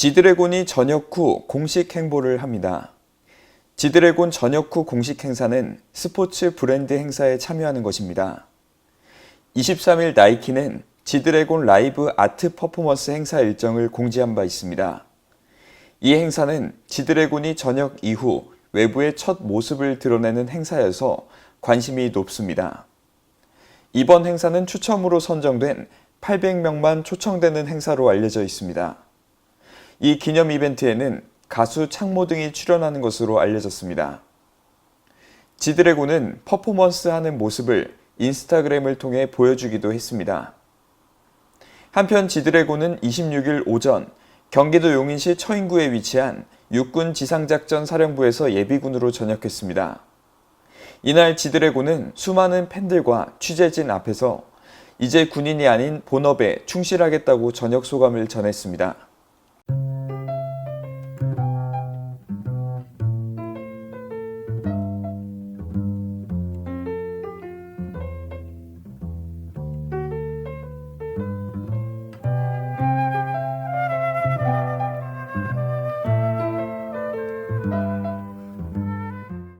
지드래곤이 전역 후 공식 행보를 합니다. 지드래곤 전역 후 공식 행사는 스포츠 브랜드 행사에 참여하는 것입니다. 23일 나이키는 지드래곤 라이브 아트 퍼포먼스 행사 일정을 공지한 바 있습니다. 이 행사는 지드래곤이 전역 이후 외부의 첫 모습을 드러내는 행사여서 관심이 높습니다. 이번 행사는 추첨으로 선정된 800명만 초청되는 행사로 알려져 있습니다. 이 기념 이벤트에는 가수 창모 등이 출연하는 것으로 알려졌습니다. 지드래곤은 퍼포먼스 하는 모습을 인스타그램을 통해 보여주기도 했습니다. 한편 지드래곤은 26일 오전 경기도 용인시 처인구에 위치한 육군 지상작전 사령부에서 예비군으로 전역했습니다. 이날 지드래곤은 수많은 팬들과 취재진 앞에서 이제 군인이 아닌 본업에 충실하겠다고 전역 소감을 전했습니다. Música